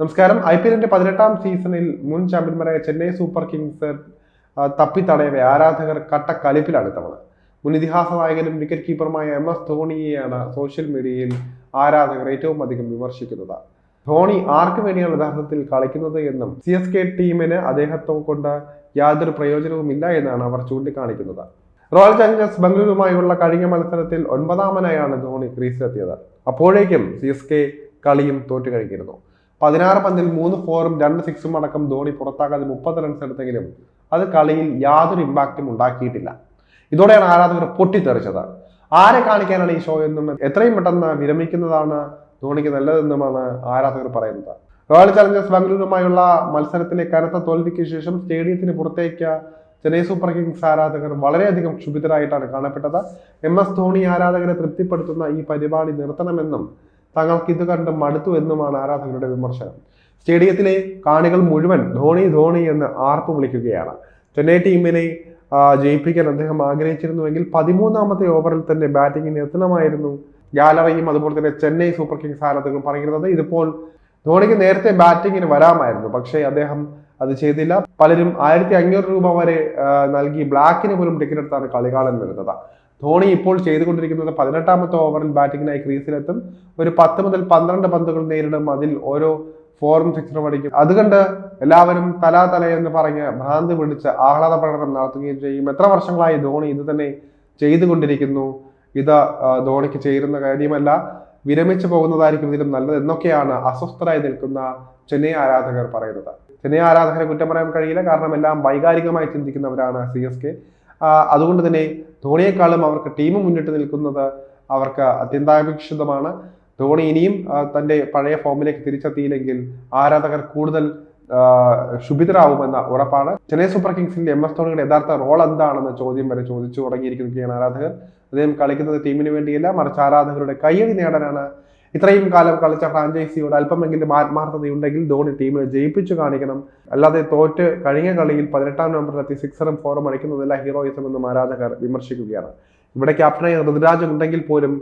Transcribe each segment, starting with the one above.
നമസ്കാരം. I P എല്ലിന്റെ പതിനെട്ടാം സീസണിൽ മുൻ ചാമ്പ്യന്മാരായ ചെന്നൈ സൂപ്പർ കിങ്സ് തപ്പി ആരാധകർ കട്ട കലിപ്പിലാണ് ഇത്തവണ. മുൻ ഇതിഹാസ നായകനും വിക്കറ്റ് കീപ്പറുമായ എം എസ് ധോണിയെയാണ് സോഷ്യൽ മീഡിയയിൽ ആരാധകർ ഏറ്റവും അധികം വിമർശിക്കുന്നത്. ധോണി ആർക്ക് വേണ്ടിയാണ് യഥാർത്ഥത്തിൽ കളിക്കുന്നത് എന്നും സി എസ് കെ ടീമിന് അദ്ദേഹത്തെ കൊണ്ട് യാതൊരു പ്രയോജനവുമില്ല എന്നാണ് അവർ ചൂണ്ടിക്കാണിക്കുന്നത്. റോയൽ ചാലഞ്ചേഴ്സ് ബംഗളൂരുമായുള്ള കഴിഞ്ഞ മത്സരത്തിൽ ഒൻപതാമനായാണ് ധോണി ക്രീസിലെത്തിയത്. അപ്പോഴേക്കും സി എസ് കെ കളിയും തോറ്റു പതിനാറ് പന്തിൽ മൂന്ന് ഫോറും രണ്ട് സിക്സും അടക്കം ധോണി പുറത്താക്കാതെ മുപ്പത് റൺസ് എടുത്തെങ്കിലും അത് കളിയിൽ യാതൊരു ഇമ്പാക്റ്റും ഉണ്ടാക്കിയിട്ടില്ല. ഇതോടെയാണ് ആരാധകർ പൊട്ടിത്തെറിച്ചത്. ആരെ കാണിക്കാനാണ് ഈ ഷോ എന്നും എത്രയും പെട്ടെന്ന് വിരമിക്കുന്നതാണ് ധോണിക്ക് നല്ലതെന്നുമാണ് ആരാധകർ പറയുന്നത്. റോയൽ ചലഞ്ചേഴ്സ് ബാംഗ്ലൂരുമായുള്ള മത്സരത്തിലെ കനത്ത തോൽവിക്ക് ശേഷം സ്റ്റേഡിയത്തിന് പുറത്തേക്ക് ചെന്നൈ സൂപ്പർ കിങ്സ് ആരാധകർ വളരെയധികം ക്ഷുഭിതരായിട്ടാണ് കാണപ്പെട്ടത്. എം എസ് ധോണി ആരാധകരെ തൃപ്തിപ്പെടുത്തുന്ന ഈ പരിപാടി നിർത്തണമെന്നും തങ്ങൾക്ക് ഇത് കണ്ട് മടുത്തു എന്നുമാണ് ആരാധകരുടെ വിമർശനം. സ്റ്റേഡിയത്തിലെ കാണികൾ മുഴുവൻ ധോണി ധോണി എന്ന് ആർപ്പ് വിളിക്കുകയാണ്. ചെന്നൈ ടീമിനെ ജയിപ്പിക്കാൻ അദ്ദേഹം ആഗ്രഹിച്ചിരുന്നുവെങ്കിൽ പതിമൂന്നാമത്തെ ഓവറിൽ തന്നെ ബാറ്റിംഗിന് എത്തണമായിരുന്നു ഗാലറിയും അതുപോലെ തന്നെ ചെന്നൈ സൂപ്പർ കിങ്സ് ആരാധകർ പറയുന്നത്. ഇതിപ്പോൾ ധോണിക്ക് നേരത്തെ ബാറ്റിങ്ങിന് വരാമായിരുന്നു പക്ഷേ അദ്ദേഹം അത് ചെയ്തില്ല. പലരും ആയിരത്തി അഞ്ഞൂറ് രൂപ വരെ നൽകി ബ്ലാക്കിന് പോലും ടിക്കറ്റ് എടുത്താണ് കളികാലം വരുന്നത്. ധോണി ഇപ്പോൾ ചെയ്തുകൊണ്ടിരിക്കുന്നത് പതിനെട്ടാമത്തെ ഓവറിൽ ബാറ്റിങ്ങിനായി ക്രീസിലെത്തും. ഒരു പത്ത് മുതൽ പന്ത്രണ്ട് പന്തുകൾ നേരിടും അതിൽ ഓരോ ഫോറും സിക്സറും അടിക്കും. അതുകൊണ്ട് എല്ലാവരും തലാ തല എന്ന് പറഞ്ഞ് ഭ്രാന്ത് പിടിച്ച് ആഹ്ലാദ പ്രകടനം നടത്തുകയും ചെയ്യും. എത്ര വർഷങ്ങളായി ധോണി ഇത് തന്നെ ചെയ്തുകൊണ്ടിരിക്കുന്നു? ഇത് ധോണിക്ക് ചേരുന്ന കാര്യമല്ല. വിരമിച്ചു പോകുന്നതായിരിക്കും ഇതിലും നല്ലത് എന്നൊക്കെയാണ് അസ്വസ്ഥരായി നിൽക്കുന്ന ചെന്നൈ ആരാധകർ പറയുന്നത്. ചെന്നൈ ആരാധകരെ കുറ്റം പറയാൻ കഴിയില്ല. കാരണം എല്ലാം വൈകാരികമായി ചിന്തിക്കുന്നവരാണ് സി എസ് കെ. അതുകൊണ്ട് തന്നെ ധോണിയെക്കാളും അവർക്ക് ടീം മുന്നിട്ട് നിൽക്കുന്നത് അവർക്ക് അത്യന്താപേക്ഷിതമാണ്. ധോണി ഇനിയും തന്റെ പഴയ ഫോമിലേക്ക് തിരിച്ചെത്തിയില്ലെങ്കിൽ ആരാധകർ കൂടുതൽ ശുഭിതരാകുമെന്ന ഉറപ്പാണ്. ചെന്നൈ സൂപ്പർ കിങ്സിന്റെ എം എസ് ധോണിയുടെ യഥാർത്ഥ റോൾ എന്താണെന്ന ചോദ്യം വരെ ചോദിച്ചു തുടങ്ങിയിരിക്കുകയാണ് ആരാധകർ. അദ്ദേഹം കളിക്കുന്നത് ടീമിന് വേണ്ടിയല്ല മറിച്ച് ആരാധകരുടെ കയ്യടി നേടാനാണ് ഇത്രയും കാലം കളിച്ച ഫ്രാഞ്ചൈസിയോട് അല്പമെങ്കിലും ആത്മാർത്ഥതയുണ്ടെങ്കിൽ ധോണി ടീമിനെ ജയിപ്പിച്ചു കാണിക്കണം. അല്ലാതെ തോറ്റ് കഴിഞ്ഞ കളിയിൽ പതിനെട്ടാം നമ്പറിലെത്തി സിക്സറും ഫോറും അടിക്കുന്നതല്ല ഹീറോയിസം എന്നും ആരാധകർ വിമർശിക്കുകയാണ്. ഇവിടെ ക്യാപ്റ്റനായി ഋതുരാജ് ഉണ്ടെങ്കിൽ പോലും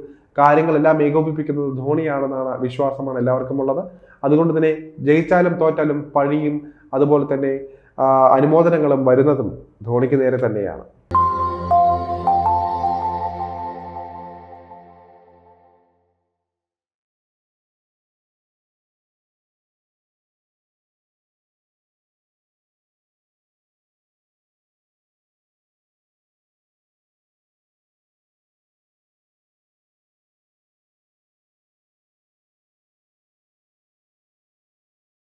കാര്യങ്ങളെല്ലാം ഏകോപിപ്പിക്കുന്നത് ധോണിയാണെന്നാണ് വിശ്വാസമാണ് എല്ലാവർക്കും ഉള്ളത്. അതുകൊണ്ട് തന്നെ ജയിച്ചാലും തോറ്റാലും പഴിയും അതുപോലെ തന്നെ അനുമോദനങ്ങളും വരുന്നതും ധോണിക്ക് നേരെ തന്നെയാണ്.